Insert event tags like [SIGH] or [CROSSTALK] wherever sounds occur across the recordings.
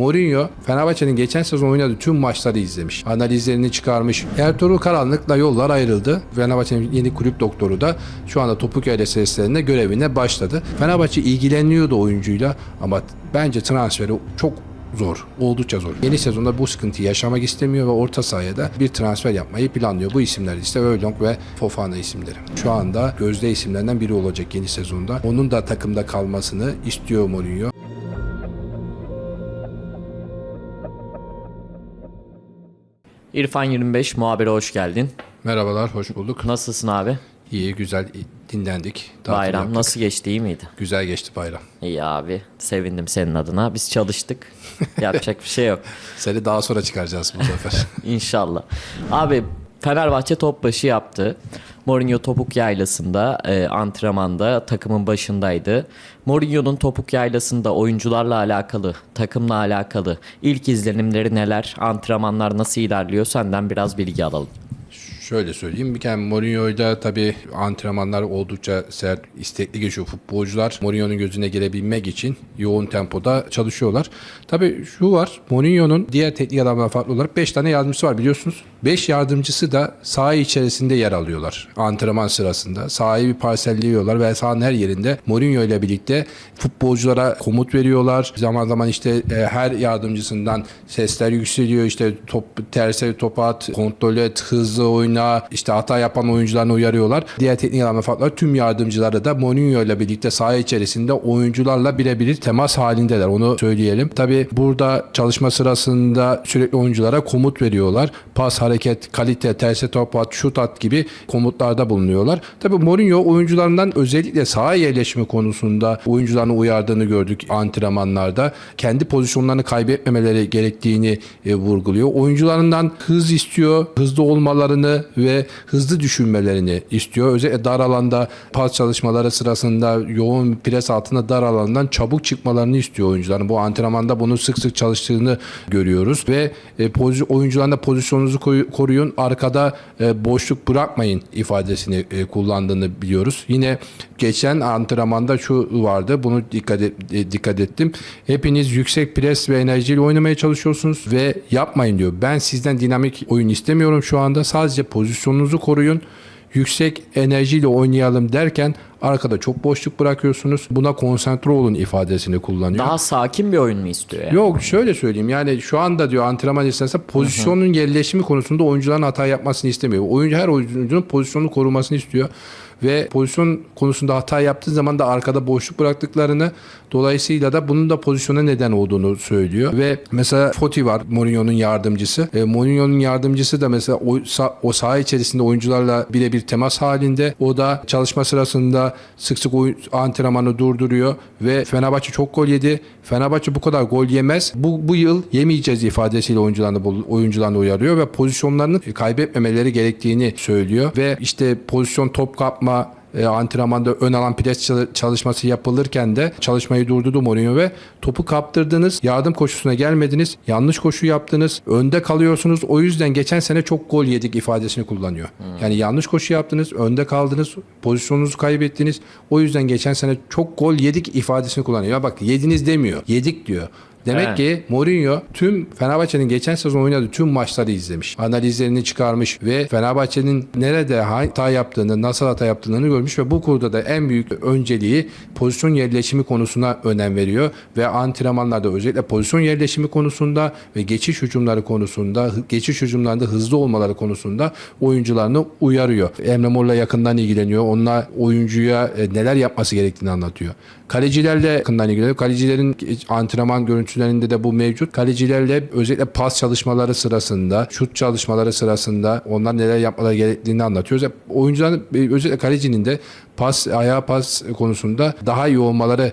Mourinho Fenerbahçe'nin geçen sezon oynadığı tüm maçları izlemiş. Analizlerini çıkarmış. Ertuğrul Karanlık'la yollar ayrıldı. Fenerbahçe'nin yeni kulüp doktoru da şu anda Topuk Yayla seslerinde görevine başladı. Fenerbahçe ilgileniyordu oyuncuyla ama bence transferi çok zor. Oldukça zor. Yeni sezonda bu sıkıntıyı yaşamak istemiyor ve orta sahaya da bir transfer yapmayı planlıyor. Bu isimler ise Öylong ve Fofana isimleri. Şu anda gözde isimlerden biri olacak yeni sezonda. Onun da takımda kalmasını istiyor Mourinho. İrfan 25 muhabire hoş geldin. Merhabalar, hoş bulduk. Nasılsın abi? İyi, güzel dinlendik. Bayram yaptık. nasıl geçti iyi miydi? Güzel geçti bayram. İyi abi. Sevindim senin adına. Biz çalıştık. [LAUGHS] Yapacak bir şey yok. Seni daha sonra çıkaracağız bu sefer. [LAUGHS] İnşallah. Abi Fenerbahçe top başı yaptı. Mourinho topuk yaylasında e, antrenmanda takımın başındaydı. Mourinho'nun topuk yaylasında oyuncularla alakalı, takımla alakalı ilk izlenimleri neler? Antrenmanlar nasıl ilerliyor? Senden biraz bilgi alalım. Şöyle söyleyeyim. Bir kere Mourinho'yla tabii antrenmanlar oldukça sert, istekli geçiyor futbolcular. Mourinho'nun gözüne girebilmek için yoğun tempoda çalışıyorlar. Tabii şu var. Mourinho'nun diğer teknik adamlar farklı olarak 5 tane yardımcısı var biliyorsunuz. 5 yardımcısı da saha içerisinde yer alıyorlar antrenman sırasında. Sahayı bir parselliyorlar ve sahanın her yerinde Mourinho ile birlikte futbolculara komut veriyorlar. Zaman zaman işte e, her yardımcısından sesler yükseliyor. İşte top terse top at, kontrol et, hızlı oyna, işte hata yapan oyuncularını uyarıyorlar. Diğer teknik adamlar farklı tüm yardımcıları da Mourinho ile birlikte saha içerisinde oyuncularla birebir temas halindeler. Onu söyleyelim. Tabi burada çalışma sırasında sürekli oyunculara komut veriyorlar. Pas, hareket, kalite, terse top at, şut at gibi komutlarda bulunuyorlar. Tabi Mourinho oyuncularından özellikle saha yerleşimi konusunda oyuncularını uyardığını gördük antrenmanlarda. Kendi pozisyonlarını kaybetmemeleri gerektiğini e, vurguluyor. Oyuncularından hız istiyor, hızlı olmalarını ve hızlı düşünmelerini istiyor. Özellikle dar alanda pas çalışmaları sırasında yoğun pres altında dar alandan çabuk çıkmalarını istiyor oyuncuların. Bu antrenmanda bunu sık sık çalıştığını görüyoruz ve e, pozi- oyuncuların da pozisyonunuzu koy- koruyun, arkada e, boşluk bırakmayın ifadesini e, kullandığını biliyoruz. Yine geçen antrenmanda şu vardı. Bunu dikkat et- e, dikkat ettim. Hepiniz yüksek pres ve enerjiyle oynamaya çalışıyorsunuz ve yapmayın diyor. Ben sizden dinamik oyun istemiyorum şu anda. Sadece pozisyonunuzu koruyun. Yüksek enerjiyle oynayalım derken arkada çok boşluk bırakıyorsunuz. Buna konsantre olun ifadesini kullanıyor. Daha sakin bir oyun mu istiyor yani? Yok şöyle söyleyeyim yani şu anda diyor antrenman esnasında pozisyonun yerleşimi konusunda oyuncuların hata yapmasını istemiyor. Oyuncu her oyuncunun pozisyonunu korumasını istiyor ve pozisyon konusunda hata yaptığı zaman da arkada boşluk bıraktıklarını dolayısıyla da bunun da pozisyona neden olduğunu söylüyor ve mesela Foti var Mourinho'nun yardımcısı. E, Mourinho'nun yardımcısı da mesela o, o saha içerisinde oyuncularla birebir temas halinde. O da çalışma sırasında sık sık oyun, antrenmanı durduruyor ve Fenerbahçe çok gol yedi. Fenerbahçe bu kadar gol yemez. Bu, bu yıl yemeyeceğiz ifadesiyle oyuncularını, oyuncularını uyarıyor ve pozisyonlarını kaybetmemeleri gerektiğini söylüyor. Ve işte pozisyon top kapma, e, antrenmanda ön alan pres çal- çalışması yapılırken de çalışmayı durdurdu Mourinho ve topu kaptırdınız, yardım koşusuna gelmediniz, yanlış koşu yaptınız, önde kalıyorsunuz. O yüzden geçen sene çok gol yedik ifadesini kullanıyor. Yani yanlış koşu yaptınız, önde kaldınız, pozisyonunuzu kaybettiniz. O yüzden geçen sene çok gol yedik ifadesini kullanıyor. Ya bak yediniz demiyor, yedik diyor. Demek Evet. ki Mourinho tüm Fenerbahçe'nin geçen sezon oynadığı tüm maçları izlemiş. Analizlerini çıkarmış ve Fenerbahçe'nin nerede hata yaptığını, nasıl hata yaptığını görmüş ve bu konuda da en büyük önceliği pozisyon yerleşimi konusuna önem veriyor ve antrenmanlarda özellikle pozisyon yerleşimi konusunda ve geçiş hücumları konusunda, geçiş hücumlarında hızlı olmaları konusunda oyuncularını uyarıyor. Emre Mor'la yakından ilgileniyor. Onunla oyuncuya e, neler yapması gerektiğini anlatıyor. Kalecilerle yakından ilgileniyor. Kalecilerin antrenman görüntülerinde de bu mevcut. Kalecilerle özellikle pas çalışmaları sırasında, şut çalışmaları sırasında onlar neler yapmaları gerektiğini anlatıyoruz. Hep Oyuncuların e, özellikle kalecinin de pas, ayağa pas konusunda daha iyi olmaları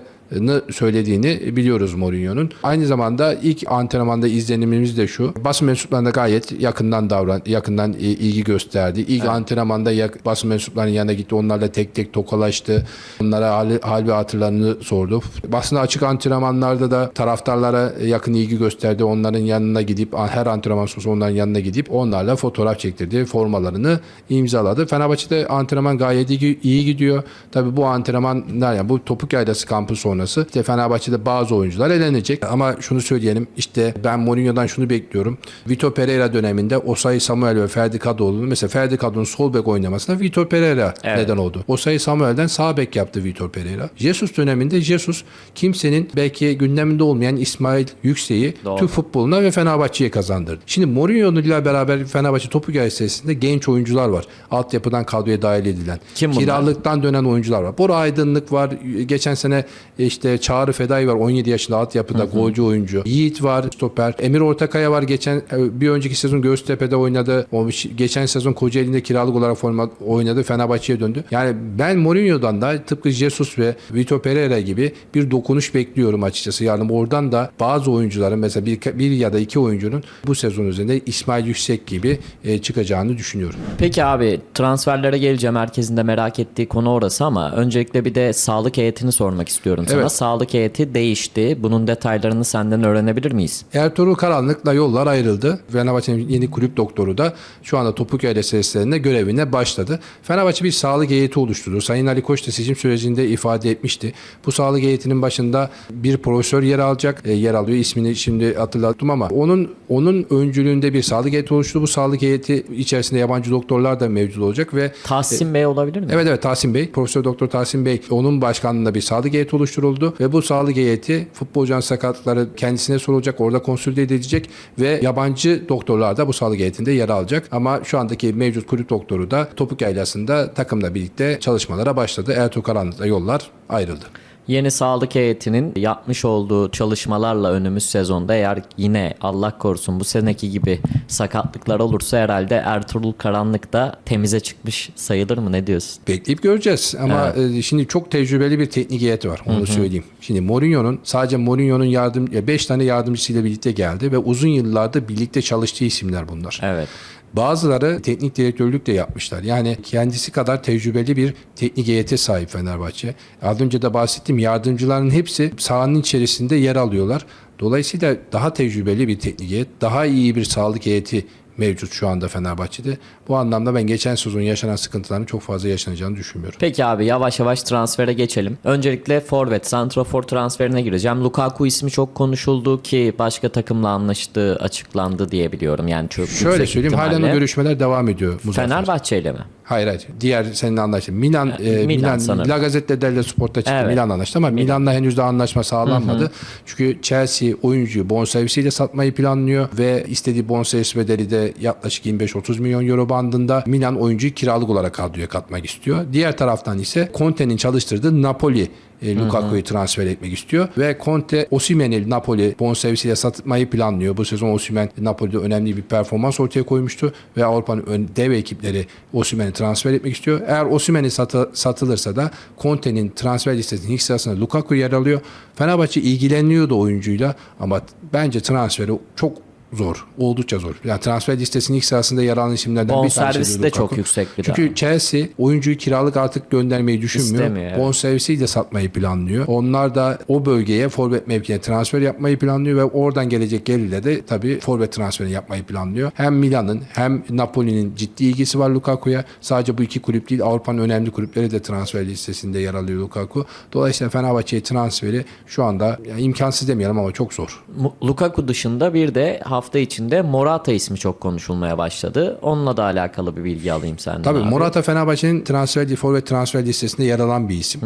söylediğini biliyoruz Mourinho'nun. Aynı zamanda ilk antrenmanda izlenimimiz de şu. Basın mensuplarına gayet yakından davran, yakından i- ilgi gösterdi. İlk antrenmanda yak- basın mensuplarının yanına gitti. Onlarla tek tek tokalaştı. Onlara hal, hal ve hatırlarını sordu. Basına açık antrenmanlarda da taraftarlara yakın ilgi gösterdi. Onların yanına gidip her antrenman sonrası onların yanına gidip onlarla fotoğraf çektirdi. Formalarını imzaladı. Fenerbahçe'de antrenman gayet iyi, iyi gidiyor. Tabii bu antrenmanlar yani bu topuk yaylası kampı sonrası sonrası işte Fenerbahçe'de bazı oyuncular elenecek. Ama şunu söyleyelim işte ben Mourinho'dan şunu bekliyorum. Vito Pereira döneminde Osayi Samuel ve Ferdi Kadıoğlu'nun mesela Ferdi Kadıoğlu'nun sol bek oynamasına Vito Pereira Evet. neden oldu. Osayi Samuel'den sağ bek yaptı Vito Pereira. Jesus döneminde Jesus kimsenin belki gündeminde olmayan İsmail Yüksek'i. Türk futboluna ve Fenerbahçe'ye kazandırdı. Şimdi Mourinho ile beraber Fenerbahçe topu hikayesinde genç oyuncular var. Altyapıdan kadroya dahil edilen. Kim bunlar? Kiralıktan dönen oyuncular var. Bora Aydınlık var. Geçen sene işte Çağrı Fedai var. 17 yaşında altyapıda golcü oyuncu. Yiğit var. Stoper. Emir Ortakaya var. Geçen e, bir önceki sezon Göztepe'de oynadı. O geçen sezon Kocaeli'nde kiralık olarak forma oynadı. Fenerbahçe'ye döndü. Yani ben Mourinho'dan da tıpkı Jesus ve Vito Pereira gibi bir dokunuş bekliyorum açıkçası. Yani oradan da bazı oyuncuların mesela bir, bir ya da iki oyuncunun bu sezon üzerinde İsmail Yüksek gibi e, çıkacağını düşünüyorum. Peki abi transferlere geleceğim. Herkesin de merak ettiği konu orası ama öncelikle bir de sağlık heyetini sormak istiyorum sana. Evet. Sağlık heyeti değişti. Bunun detaylarını senden öğrenebilir miyiz? Ertuğrul Karanlık'la yollar ayrıldı. Fenerbahçe'nin yeni kulüp doktoru da şu anda Topuköy'de seslerinde görevine başladı. Fenerbahçe bir sağlık heyeti oluşturdu. Sayın Ali Koç da seçim sürecinde ifade etmişti. Bu sağlık heyetinin başında bir profesör yer alacak. E, yer alıyor. İsmini şimdi hatırlattım ama onun onun öncülüğünde bir sağlık heyeti oluştu. Bu sağlık heyeti içerisinde yabancı doktorlar da mevcut olacak ve Tahsin Bey olabilir mi? Evet evet Tahsin Bey, Profesör Doktor Tahsin Bey onun başkanlığında bir sağlık heyeti oluşturuldu ve bu sağlık heyeti futbolcunun sakatlıkları kendisine sorulacak, orada konsülde edilecek ve yabancı doktorlar da bu sağlık heyetinde yer alacak. Ama şu andaki mevcut kulüp doktoru da Topuk Yaylası'nda takımla birlikte çalışmalara başladı. Ertuğrul Karanlık'la yollar ayrıldı. Yeni sağlık heyetinin yapmış olduğu çalışmalarla önümüz sezonda eğer yine Allah korusun bu seneki gibi sakatlıklar olursa herhalde Ertuğrul Karanlık da temize çıkmış sayılır mı? Ne diyorsun? Bekleyip göreceğiz ama e, şimdi çok tecrübeli bir teknik heyeti var onu söyleyeyim. Şimdi Mourinho'nun sadece Mourinho'nun yardım 5 tane yardımcısıyla birlikte geldi ve uzun yıllardır birlikte çalıştığı isimler bunlar. Evet. Bazıları teknik direktörlük de yapmışlar. Yani kendisi kadar tecrübeli bir teknik heyete sahip Fenerbahçe. Az önce de bahsettim yardımcıların hepsi sahanın içerisinde yer alıyorlar. Dolayısıyla daha tecrübeli bir teknik heyet, daha iyi bir sağlık heyeti mevcut şu anda Fenerbahçe'de. Bu anlamda ben geçen sezon yaşanan sıkıntıların çok fazla yaşanacağını düşünmüyorum. Peki abi yavaş yavaş transfere geçelim. Öncelikle forvet, santrafor transferine gireceğim. Lukaku ismi çok konuşuldu ki başka takımla anlaştığı açıklandı diye biliyorum. Yani çok Şöyle söyleyeyim halen o görüşmeler devam ediyor. Fenerbahçe ile mi? Hayır hayır. Diğer seninle anlaştı. Milan, e, Milan Milan, sanırım. La Gazzetta dello Sport'ta çıktı. Evet. Milan anlaştı ama Milan'la henüz daha anlaşma sağlanmadı. Çünkü Chelsea oyuncuyu bonservisiyle satmayı planlıyor ve istediği bonservis bedeli de yaklaşık 25-30 milyon euro bandında. Milan oyuncuyu kiralık olarak kadroya katmak istiyor. Diğer taraftan ise Conte'nin çalıştırdığı Napoli e, Lukaku'yu transfer etmek istiyor ve Conte Osimhen'i Napoli bonservisiyle satmayı planlıyor. Bu sezon Osimhen Napoli'de önemli bir performans ortaya koymuştu ve Avrupa'nın dev ekipleri Osimhen'i transfer etmek istiyor. Eğer Osimhen'i satı- satılırsa da Conte'nin transfer listesinin ilk sırasında Lukaku yer alıyor. Fenerbahçe ilgileniyordu oyuncuyla ama bence transferi çok zor. Oldukça zor. Yani transfer listesinin ilk sırasında yer alan isimlerden bir tanesi. Bonservisi de çok yüksek bir Çünkü daha. Chelsea oyuncuyu kiralık artık göndermeyi düşünmüyor. İstemiyor, evet. Bonservisiyle satmayı planlıyor. Onlar da o bölgeye forvet mevkine transfer yapmayı planlıyor ve oradan gelecek gelirle de tabii forvet transferi yapmayı planlıyor. Hem Milan'ın hem Napoli'nin ciddi ilgisi var Lukaku'ya. Sadece bu iki kulüp değil Avrupa'nın önemli kulüpleri de transfer listesinde yer alıyor Lukaku. Dolayısıyla Fenerbahçe'ye transferi şu anda yani imkansız demeyelim ama çok zor. Lukaku dışında bir de hafta içinde Morata ismi çok konuşulmaya başladı. Onunla da alakalı bir bilgi alayım senden Tabii abi. Morata Fenerbahçe'nin transfer forvet transfer listesinde yer alan bir isim.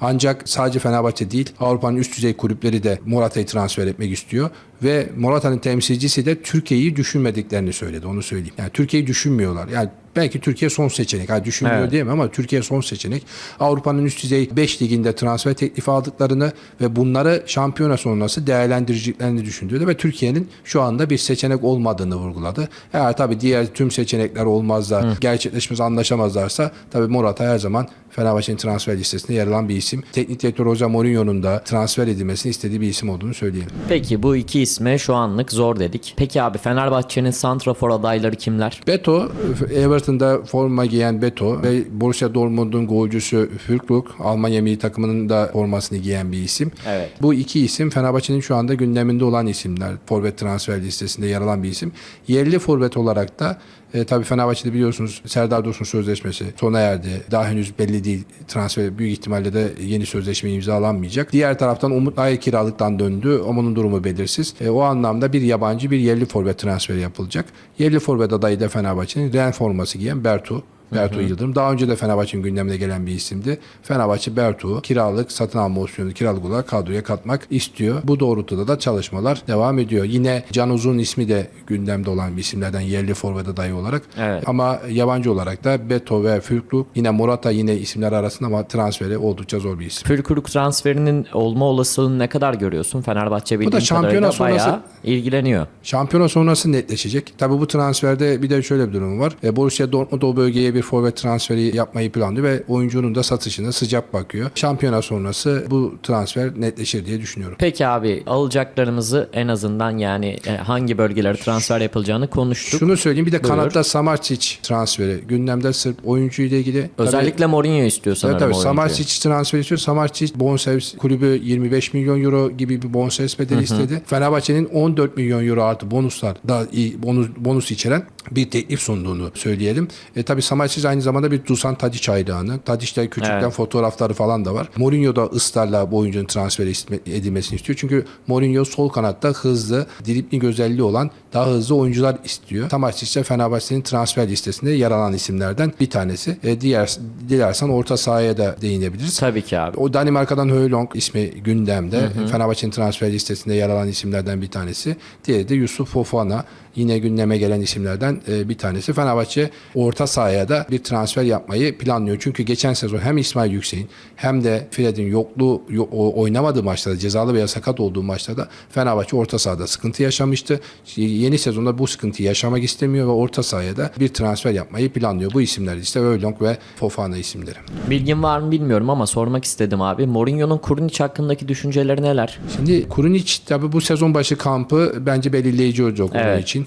Ancak sadece Fenerbahçe değil Avrupa'nın üst düzey kulüpleri de Morata'yı transfer etmek istiyor ve Morata'nın temsilcisi de Türkiye'yi düşünmediklerini söyledi. Onu söyleyeyim. Yani Türkiye'yi düşünmüyorlar. Yani belki Türkiye son seçenek. Ha, düşünmüyor Evet. diyemem ama Türkiye son seçenek. Avrupa'nın üst düzey 5 liginde transfer teklifi aldıklarını ve bunları şampiyona sonrası değerlendireceklerini düşündüğü ve Türkiye'nin şu anda bir seçenek olmadığını vurguladı. Eğer tabii diğer tüm seçenekler olmaz da gerçekleşmez anlaşamazlarsa tabii Morata her zaman Fenerbahçe'nin transfer listesinde yer alan bir isim. Teknik direktör Jose Mourinho'nun da transfer edilmesini istediği bir isim olduğunu söyleyelim. Peki bu iki isme şu anlık zor dedik. Peki abi Fenerbahçe'nin santrafor adayları kimler? Beto Everton sırtında forma giyen Beto ve Borussia Dortmund'un golcüsü Füllkrug Almanya milli takımının da formasını giyen bir isim. Evet. Bu iki isim Fenerbahçe'nin şu anda gündeminde olan isimler. Forvet transfer listesinde yer alan bir isim. Yerli forvet olarak da e, tabii Fenerbahçe'de biliyorsunuz Serdar Dursun sözleşmesi sona erdi. Daha henüz belli değil. Transfer büyük ihtimalle de yeni sözleşme imzalanmayacak. Diğer taraftan Umut Nayır kiralıktan döndü. Onun durumu belirsiz. E, o anlamda bir yabancı bir yerli forvet transferi yapılacak. Yerli forvet adayı da Fenerbahçe'nin Ren forması giyen Bertu. Bertu Yıldırım. Daha önce de Fenerbahçe'nin gündemine gelen bir isimdi. Fenerbahçe Bertu'yu kiralık satın alma opsiyonu kiralık olarak kadroya katmak istiyor. Bu doğrultuda da çalışmalar devam ediyor. Yine Can Uzun ismi de gündemde olan bir isimlerden yerli forvet adayı olarak. Evet. Ama yabancı olarak da Beto ve Füllkrug yine Morata yine isimler arasında ama transferi oldukça zor bir isim. Fülkrug transferinin olma olasılığını ne kadar görüyorsun? Fenerbahçe bildiğim şampiyona kadarıyla sonrası- bayağı ilgileniyor. Şampiyona sonrası netleşecek. Tabi bu transferde bir de şöyle bir durum var. E, Borussia Dortmund o bölgeye bir forvet transferi yapmayı planlıyor ve oyuncunun da satışına sıcak bakıyor. Şampiyona sonrası bu transfer netleşir diye düşünüyorum. Peki abi alacaklarımızı en azından yani e, hangi bölgelere transfer yapılacağını konuştuk. Şunu söyleyeyim bir de Buyur. kanatta Samarcic transferi gündemde sırf oyuncuyla ilgili. Özellikle Mourinho istiyor Tabii, sanırım tabii, tabii. oyuncuyu. Samarcic transfer istiyor. Samarcic bonservis kulübü 25 milyon euro gibi bir bonservis bedeli istedi. Fenerbahçe'nin 14 milyon euro artı bonuslar da iyi bonus, bonus içeren bir teklif sunduğunu söyleyelim. E tabi Samarcic aynı zamanda bir Dusan Tadic hayranı. Tadic'te küçükten Evet. fotoğrafları falan da var. Mourinho da ısrarla bu oyuncunun transfer edilmesini istiyor. Çünkü Mourinho sol kanatta hızlı, dribling özelliği olan daha hızlı oyuncular istiyor. Samarcic ise Fenerbahçe'nin transfer listesinde yer alan isimlerden bir tanesi. E, diğer dilersen orta sahaya da değinebiliriz. Tabii ki abi. O Danimarka'dan Höylong ismi gündemde. Fenerbahçe'nin transfer listesinde yer alan isimlerden bir tanesi. Diğeri de Yusuf Fofana. Yine gündeme gelen isimlerden e, bir tanesi. Fenerbahçe orta sahaya da bir transfer yapmayı planlıyor. Çünkü geçen sezon hem İsmail Yüksek'in hem de Fred'in yokluğu oynamadığı maçlarda cezalı veya sakat olduğu maçlarda Fenerbahçe orta sahada sıkıntı yaşamıştı. Yeni sezonda bu sıkıntıyı yaşamak istemiyor ve orta sahaya da bir transfer yapmayı planlıyor. Bu isimler işte Höylong ve Fofana isimleri. Bilgin var mı bilmiyorum ama sormak istedim abi. Mourinho'nun Kurnic hakkındaki düşünceleri neler? Şimdi Kurunic tabii bu sezon başı kampı bence belirleyici olacak onun Evet. için.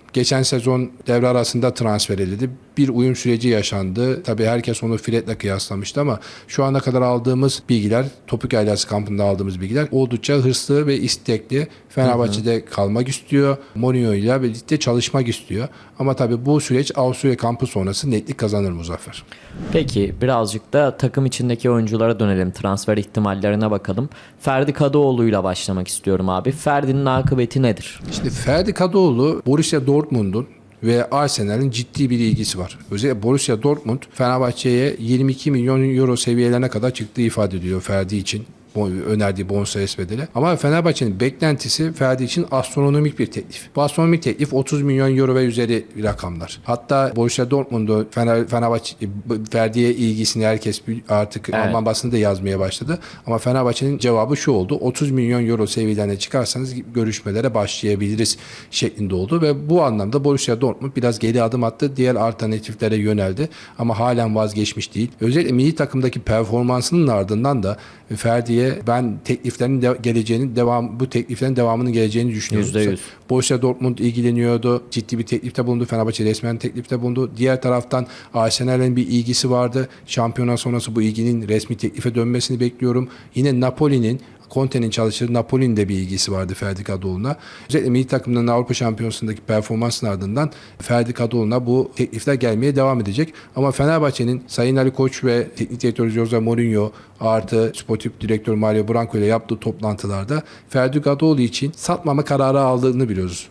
Geçen sezon devre arasında transfer edildi. Bir uyum süreci yaşandı. Tabii herkes onu Fred'le kıyaslamıştı ama şu ana kadar aldığımız bilgiler, Topuk Ailesi kampında aldığımız bilgiler oldukça hırslı ve istekli. Fenerbahçe'de kalmak istiyor. Mourinho ile birlikte çalışmak istiyor. Ama tabii bu süreç Avusturya kampı sonrası netlik kazanır Muzaffer. Peki birazcık da takım içindeki oyunculara dönelim. Transfer ihtimallerine bakalım. Ferdi Kadıoğlu'yla başlamak istiyorum abi. Ferdi'nin akıbeti nedir? Şimdi Ferdi Kadıoğlu Borussia Dortmund'un ve Arsenal'in ciddi bir ilgisi var. Özellikle Borussia Dortmund Fenerbahçe'ye 22 milyon euro seviyelerine kadar çıktığı ifade ediliyor Ferdi için önerdiği bonservis bedeli. Ama Fenerbahçe'nin beklentisi Ferdi için astronomik bir teklif. Bu astronomik teklif 30 milyon euro ve üzeri rakamlar. Hatta Borussia Dortmund'u Fener, Fenerbahçe Ferdi'ye ilgisini herkes artık Evet. Alman basını da yazmaya başladı. Ama Fenerbahçe'nin cevabı şu oldu. 30 milyon euro seviyelerine çıkarsanız görüşmelere başlayabiliriz şeklinde oldu ve bu anlamda Borussia Dortmund biraz geri adım attı. Diğer alternatiflere yöneldi ama halen vazgeçmiş değil. Özellikle milli takımdaki performansının ardından da Ferdi'ye ben tekliflerin de geleceğini devam bu tekliflerin devamının geleceğini düşünüyorum. Yüzde yüz. Borussia Dortmund ilgileniyordu. Ciddi bir teklifte bulundu. Fenerbahçe resmen teklifte bulundu. Diğer taraftan Arsenal'in bir ilgisi vardı. Şampiyona sonrası bu ilginin resmi teklife dönmesini bekliyorum. Yine Napoli'nin Conte'nin çalıştığı Napoli'nin de bir ilgisi vardı Ferdi Kadıoğlu'na. Özellikle milli takımların Avrupa Şampiyonası'ndaki performansının ardından Ferdi Kadıoğlu'na bu teklifler gelmeye devam edecek. Ama Fenerbahçe'nin Sayın Ali Koç ve Teknik Direktör Jose Mourinho artı Sportif Direktör Mario Branco ile yaptığı toplantılarda Ferdi Kadıoğlu için satmama kararı aldığını biliyoruz.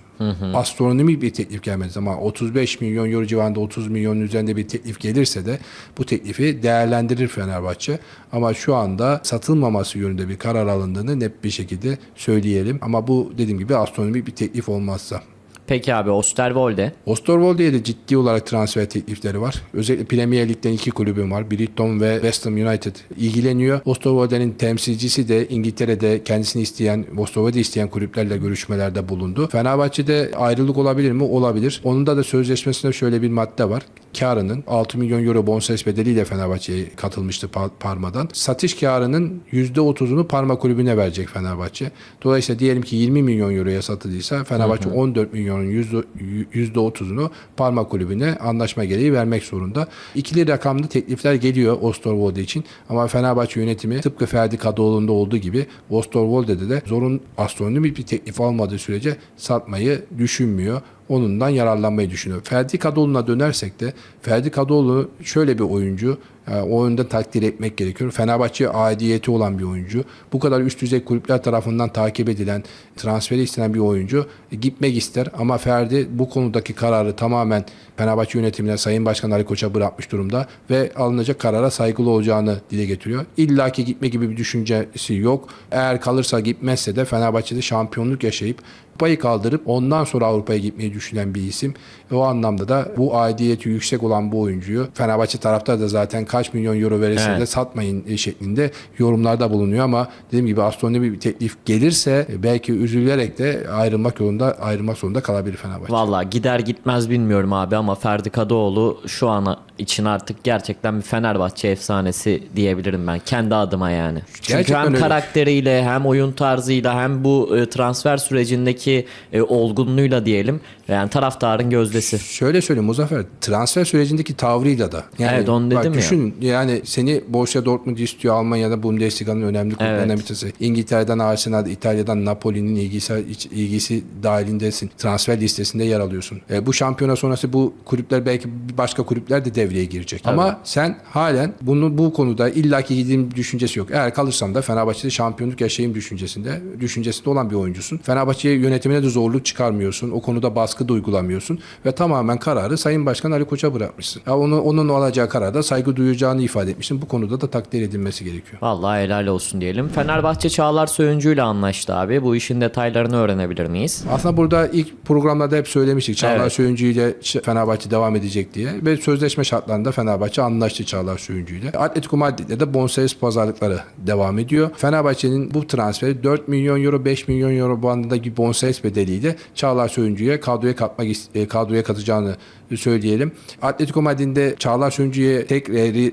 Astronomik bir teklif gelmedi ama 35 milyon euro civarında 30 milyonun üzerinde bir teklif gelirse de bu teklifi değerlendirir Fenerbahçe. Ama şu anda satılmaması yönünde bir karar alındığını net bir şekilde söyleyelim. Ama bu dediğim gibi astronomik bir teklif olmazsa. Peki abi Osterwolde. Osterwolde'ye de ciddi olarak transfer teklifleri var. Özellikle Premier Lig'den iki kulübüm var. Brighton ve West Ham United ilgileniyor. Osterwolde'nin temsilcisi de İngiltere'de kendisini isteyen, Osterwolde isteyen kulüplerle görüşmelerde bulundu. Fenerbahçe'de ayrılık olabilir mi? Olabilir. Onun da da sözleşmesinde şöyle bir madde var. Karının 6 milyon euro bonservis bedeliyle Fenerbahçe'ye katılmıştı Par- Parma'dan. Satış karının %30'unu Parma kulübüne verecek Fenerbahçe. Dolayısıyla diyelim ki 20 milyon euroya satıldıysa Fenerbahçe 14 milyon yüzde- %30'unu Parma kulübüne anlaşma gereği vermek zorunda. İkili rakamlı teklifler geliyor Osterwolde için ama Fenerbahçe yönetimi tıpkı Ferdi Kadıoğlu'nda olduğu gibi Osterwolde'de de zorun astronomik bir teklif almadığı sürece satmayı düşünmüyor onundan yararlanmayı düşünüyor. Ferdi Kadıoğlu'na dönersek de Ferdi Kadıoğlu şöyle bir oyuncu. Yani o yönde takdir etmek gerekiyor. Fenerbahçe aidiyeti olan bir oyuncu. Bu kadar üst düzey kulüpler tarafından takip edilen, transferi istenen bir oyuncu e, gitmek ister. Ama Ferdi bu konudaki kararı tamamen Fenerbahçe yönetimine Sayın Başkan Ali Koç'a bırakmış durumda ve alınacak karara saygılı olacağını dile getiriyor. İlla ki gitme gibi bir düşüncesi yok. Eğer kalırsa gitmezse de Fenerbahçe'de şampiyonluk yaşayıp kupayı kaldırıp ondan sonra Avrupa'ya gitmeyi düşünen bir isim. Ve o anlamda da bu aidiyeti yüksek olan bu oyuncuyu Fenerbahçe taraftar da zaten kaç milyon euro verirse Evet. de satmayın e, şeklinde yorumlarda bulunuyor ama dediğim gibi astronomi bir teklif gelirse e, belki üzülerek de ayrılmak yolunda ayrılmak zorunda kalabilir Fenerbahçe. Valla gider gitmez bilmiyorum abi ama Ferdi Kadıoğlu şu an için artık gerçekten bir Fenerbahçe efsanesi diyebilirim ben kendi adıma yani. Çünkü Gerçekten hem öyle. karakteriyle hem oyun tarzıyla hem bu e, transfer sürecindeki e, olgunluğuyla diyelim yani taraftarın gözdesi. Şöyle söyleyeyim Muzaffer transfer sürecindeki tavrıyla da. Yani Evet, onu bak dedim ya. düşün, yani seni Borussia Dortmund istiyor Almanya'da Bundesliga'nın önemli kulüplerinden Evet. bir tanesi. İngiltere'den Arsenal, İtalya'dan Napoli'nin ilgisi ilgisi dahilindesin. Transfer listesinde yer alıyorsun. E, bu şampiyona sonrası bu kulüpler belki başka kulüpler de devreye girecek. Ama sen halen bunu bu konuda illaki gideyim düşüncesi yok. Eğer kalırsam da Fenerbahçe'de şampiyonluk yaşayayım düşüncesinde düşüncesinde olan bir oyuncusun. Fenerbahçe yönetimine de zorluk çıkarmıyorsun. O konuda baskı da uygulamıyorsun ve tamamen kararı Sayın Başkan Ali Koç'a bırakmışsın. Ya onu onun alacağı kararda saygı duyacağını ifade etmişsin. Bu konuda da takdir edilmesi gerekiyor. Vallahi helal olsun diyelim. Fenerbahçe Çağlar Söyüncü ile anlaştı abi. Bu işin detaylarını öğrenebilir miyiz? Aslında burada ilk programlarda hep söylemiştik. Çağlar Evet. Söyüncü ile Fenerbahçe devam edecek diye. Ve sözleşme şartlarında Fenerbahçe anlaştı Çağlar Söyüncü ile. Atletico Madrid'le de bonservis pazarlıkları devam ediyor. Fenerbahçe'nin bu transferi 4 milyon euro 5 milyon euro bandındaki bonservis bedeliyle Çağlar Söyüncü'ye kadroya katmak is- e, kadroya katacağını söyleyelim. Atletico Madrid'de Çağlar Söyüncü'ye tek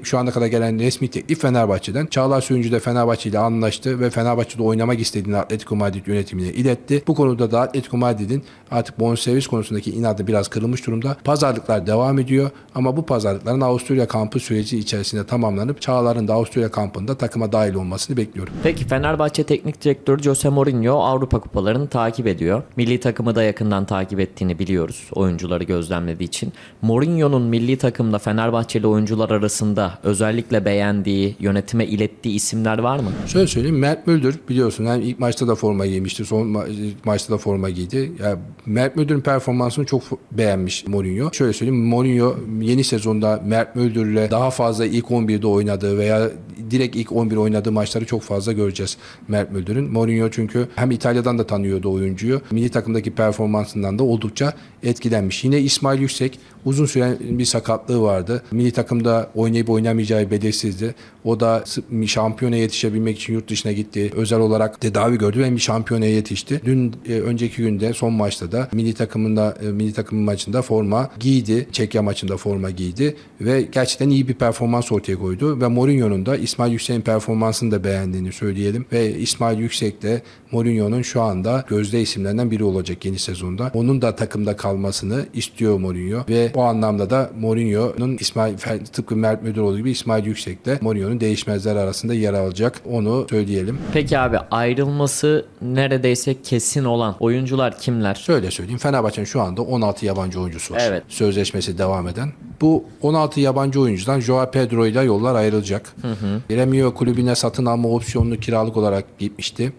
şu ana kadar gelen resmi teklif Fenerbahçe'den. Çağlar Söyüncü de Fenerbahçe ile anlaştı ve Fenerbahçe'de oynamak istediğini Atletico Madrid yönetimine iletti. Bu konuda da Atletico Madrid'in artık bonservis konusundaki inadı biraz kırılmış durumda. Pazarlıklar devam ediyor ama bu pazarlıkların Avusturya kampı süreci içerisinde tamamlanıp Çağlar'ın da Avusturya kampında takıma dahil olmasını bekliyorum. Peki Fenerbahçe Teknik Direktörü Jose Mourinho Avrupa kupalarını takip ediyor. Milli takımı da yakından takip ettiğini biliyoruz oyuncuları gözlemlediği için. Mourinho'nun milli takımda Fenerbahçeli oyuncular arasında özellikle beğendiği, yönetime ilettiği isimler var mı? Şöyle söyleyeyim Mert Müldür biliyorsun hem ilk maçta da forma giymişti son ma- maçta da forma giydi. Yani Mert Müldür'ün performansını çok beğenmiş Mourinho. Şöyle söyleyeyim Mourinho yeni sezonda Mert Müldür'le daha fazla ilk 11'de oynadığı veya direkt ilk 11 oynadığı maçları çok fazla göreceğiz Mert Müldür'ün. Mourinho çünkü hem İtalya'dan da tanıyordu oyuncuyu. Milli takımdaki performansından da oldukça etkilenmiş. Yine İsmail Yüksek week uzun süren bir sakatlığı vardı. Milli takımda oynayıp oynamayacağı belirsizdi. O da s- şampiyona yetişebilmek için yurt dışına gitti. Özel olarak tedavi gördü ve bir şampiyonaya yetişti. Dün e, önceki günde son maçta da milli takımında e, milli takımın maçında forma giydi. Çekya maçında forma giydi ve gerçekten iyi bir performans ortaya koydu ve Mourinho'nun da İsmail Yüksek'in performansını da beğendiğini söyleyelim ve İsmail Yüksek de Mourinho'nun şu anda gözde isimlerinden biri olacak yeni sezonda. Onun da takımda kalmasını istiyor Mourinho ve o anlamda da Mourinho'nun İsmail tıpkı Mert Müdür olduğu gibi İsmail Yüksek de Mourinho'nun değişmezler arasında yer alacak. Onu söyleyelim. Peki abi ayrılması neredeyse kesin olan oyuncular kimler? Şöyle söyleyeyim. Fenerbahçe'nin şu anda 16 yabancı oyuncusu var. Evet. Sözleşmesi devam eden. Bu 16 yabancı oyuncudan Joao Pedro ile yollar ayrılacak. Gremio kulübüne satın alma opsiyonlu kiralık olarak gitmişti.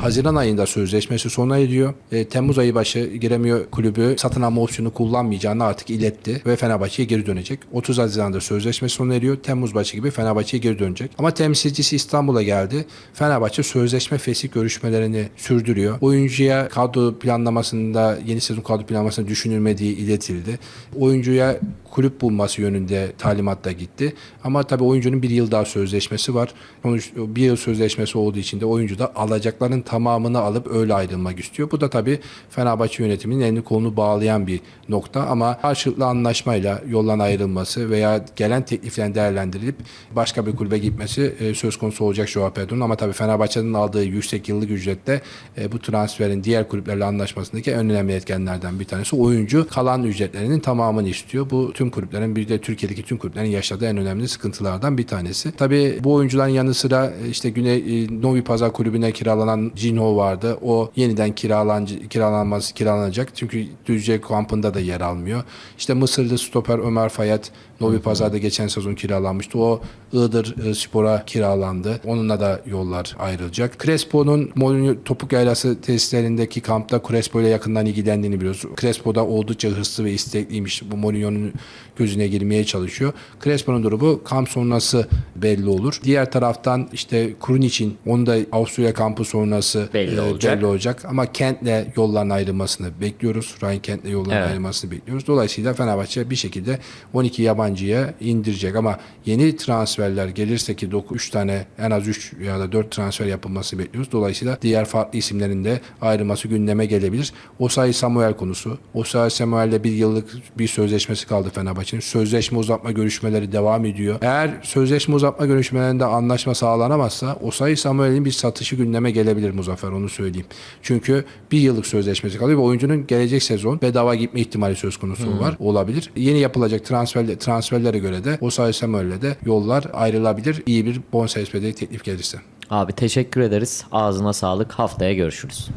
Haziran ayında sözleşmesi sona eriyor. E, Temmuz ayı başı Gremio kulübü satın alma opsiyonu kullanmayacağını artık iletti ve Fenerbahçe'ye geri dönecek. 30 Haziran'da sözleşmesi sona eriyor. Temmuz başı gibi Fenerbahçe'ye geri dönecek. Ama temsilcisi İstanbul'a geldi. Fenerbahçe sözleşme fesih görüşmelerini sürdürüyor. Oyuncuya kadro planlamasında yeni sezon kadro planlamasında düşünülmediği iletildi. Oyuncuya kulüp bulması yönünde talimat da gitti. Ama tabii oyuncunun bir yıl daha sözleşmesi var. Sonuç bir yıl sözleşmesi olduğu için de oyuncu da alacakların tamamını alıp öyle ayrılmak istiyor. Bu da tabii Fenerbahçe yönetiminin elini kolunu bağlayan bir nokta ama karşılıklı anlaşmayla yoldan ayrılması veya gelen tekliflerin değerlendirilip başka bir kulübe gitmesi e, söz konusu olacak Joao Pedro'nun ama tabii Fenerbahçe'nin aldığı yüksek yıllık ücrette e, bu transferin diğer kulüplerle anlaşmasındaki en önemli etkenlerden bir tanesi. Oyuncu kalan ücretlerinin tamamını istiyor. Bu tüm kulüplerin bir de Türkiye'deki tüm kulüplerin yaşadığı en önemli sıkıntılardan bir tanesi. Tabii bu oyuncuların yanı sıra e, işte Güney Novi Pazar kulübüne kiralanan Jinho vardı. O yeniden kiralan kiralanması kiralanacak. Çünkü Düzce kampında da yer almıyor. İşte Mısırlı stoper Ömer Fayet Novi Pazar'da geçen sezon kiralanmıştı. O Iğdır e, Spor'a kiralandı. Onunla da yollar ayrılacak. Crespo'nun Mourinho topuk yaylası tesislerindeki kampta Crespo ile yakından ilgilendiğini biliyoruz. Crespo da oldukça hırslı ve istekliymiş. Bu Mourinho'nun gözüne girmeye çalışıyor. Crespo'nun durumu kamp sonrası belli olur. Diğer taraftan işte Krunic'in onu da Avusturya kampı sonrası Belli e, olacak. belli olacak. Ama Kent'le yolların ayrılmasını bekliyoruz. Ryan Kent'le yolların Evet. ayrılmasını bekliyoruz. Dolayısıyla Fenerbahçe bir şekilde 12 yabancıya indirecek ama yeni transferler gelirse ki 3 tane en az 3 ya da 4 transfer yapılması bekliyoruz. Dolayısıyla diğer farklı isimlerin de ayrılması gündeme gelebilir. Osayi Samuel konusu. Osayi Samuel'le bir yıllık bir sözleşmesi kaldı Fenerbahçe'nin. Sözleşme uzatma görüşmeleri devam ediyor. Eğer sözleşme uzatma görüşmelerinde anlaşma sağlanamazsa Osayi Samuel'in bir satışı gündeme gelebilir Muzaffer onu söyleyeyim. Çünkü bir yıllık sözleşmesi kalıyor ve oyuncunun gelecek sezon bedava gitme ihtimali söz konusu var. Olabilir. Yeni yapılacak transfer, transferlere göre de Osayi Samuel'le de yollar ayrılabilir. İyi bir bonservis bedeli teklif gelirse. Abi teşekkür ederiz. Ağzına sağlık. Haftaya görüşürüz.